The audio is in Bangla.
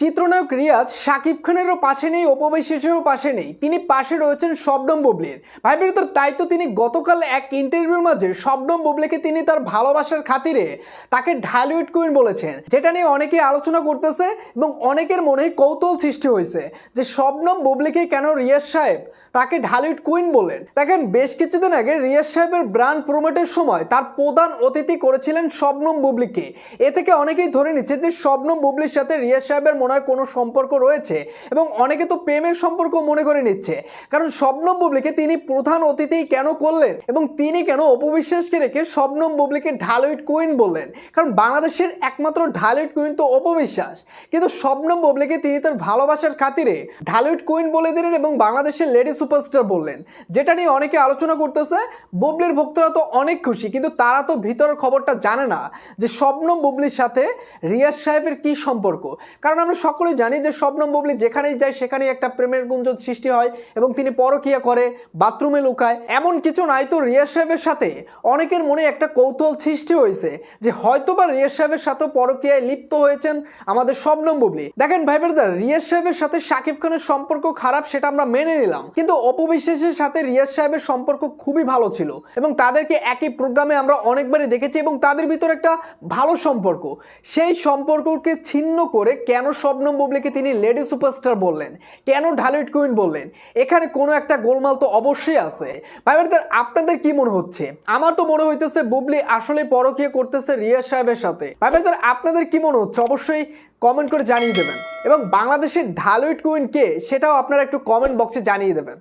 চিত্রনায়ক রিয়াজ শাকিব খানেরও পাশে নেই উপবিশ্বাসেরও পাশে নেই। তিনি পাশে রয়েছেন শবনম বুবলির। ভাই বিরুদ্ধে তাই তো তিনি গতকাল এক ইন্টারভিউর মাঝে শবনম বুবলিকে তিনি তার ভালোবাসার খাতিরে তাকে ঢালিউড কুইন বলেছেন, যেটা নিয়ে অনেকে আলোচনা করতেছে এবং অনেকের মনে কৌতূহল সৃষ্টি হয়েছে যে শবনম বুবলিকে কেন রিয়াজ সাহেব তাকে ঢালিউড কুইন বলেন। দেখেন, বেশ কিছুদিন আগে রিয়াজ সাহেবের ব্র্যান্ড প্রমোটের সময় তার প্রধান অতিথি করেছিলেন শবনম বুবলিকে। এ থেকে অনেকেই ধরে নিচ্ছে যে শবনম বুবলির সাথে রিয়াজ সাহেবের হয় কোনো সম্পর্ক রয়েছে এবং অনেকে তো প্রেমের সম্পর্ক মনে করে নিচ্ছে। কারণ শবনম বুবলিকে তিনি প্রধান অতিথি কেন করলেন এবং তিনি কেন অপবিশ্বাসকে রেখে শবনম বুবলিকে ঢালিউড কুইন বললেন? কারণ বাংলাদেশের একমাত্র ঢালিউড কুইন তো অপবিশ্বাস। কিন্তু শবনম বুবলিকে তিনি তার ভালোবাসার খাতিরে ঢালিউড কুইন বলে দিলেন এবং বাংলাদেশের লেডি সুপারস্টার বললেন। যেটা নিয়ে অনেকে আলোচনা করতেছে, বুবলির ভক্তরা তো অনেক খুশি, কিন্তু তারা তো ভিতরের খবরটা জানে না যে শবনম বুবলির সাথে রিয়াজ সাহেবের কি সম্পর্ক? কারণ আমরা সকলেই জানি যে শবনম বুবলি যেখানেই যায়, সেখানেই একটা প্রেমের গুঞ্জন সৃষ্টি হয় এবং তিনি পরকিয়া করে, বাথরুমে লুকায়। এমন কিছু নাই তো রিয়াজ সাহেবের সাথে। অনেকের মনে একটা কৌতূহল সৃষ্টি হয়েছে যে হয়তোবা রিয়াজ সাহেবের সাথে পরকিয়ায় লিপ্ত হয়েছেন আমাদের শবনম বুবলি। দেখেন ভাই ব্রাদার, রিয়া সাহেবের সাথে শাকিব খানের সম্পর্ক খারাপ সেটা আমরা মেনে নিলাম। কিন্তু অপবিশ্বাসের সাথে রিয়াজ সাহেবের সম্পর্ক খুবই ভালো ছিল এবং তাদেরকে একই প্রোগ্রামে আমরা অনেকবারই দেখেছি এবং তাদের ভিতর একটা ভালো সম্পর্ক। সেই সম্পর্ককে ছিন্ন করে কেন শবনম বুবলিকে তিনি লেডি সুপারস্টার বললেন। কেন ঢালিউড কুইন বললেন? এখানে কোনো একটা গোলমাল তো অবশ্যই আছে। ভাই আপনাদের কি মনে হচ্ছে? আমার তো মনে হইতেছে বুবলি আসলে পরকীয় করতেছে রিয়া সাহেবের সাথে। ভাই আপনাদের কি মনে হচ্ছে? অবশ্যই কমেন্ট করে জানিয়ে দেবেন। এবং বাংলাদেশের ঢালুইট কুইন কে সেটাও আপনারা একটু কমেন্ট বক্সে জানিয়ে দেবেন।